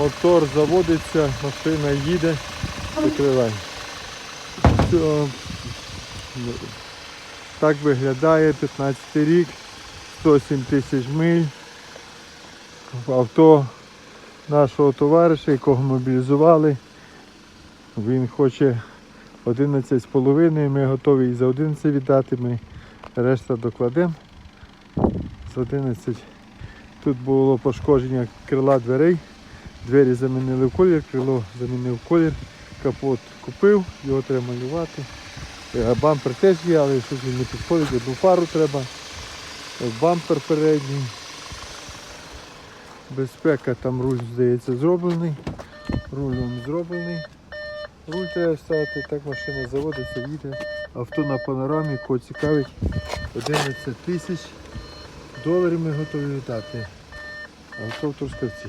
Мотор заводиться, машина їде, закривай. Так виглядає 15 рік, 107 тисяч миль. Авто нашого товариша, якого мобілізували. Він хоче 11,5, ми готові і за 11 віддати, ми решта докладемо. З 11. Тут було пошкодження крила дверей. Двері замінили в колір, крило замінив колір, капот купив, його треба малювати. Е, Бампер теж є, але щось він не підходить, одну пару треба. Е, Бампер передній. Безпека, там руль, здається, зроблений. Рулем зроблений. Руль треба ставити, так машина заводиться, їде. Авто на панорамі, кого цікавить, 11 тисяч доларів ми готові віддати. Авто в Трускавці.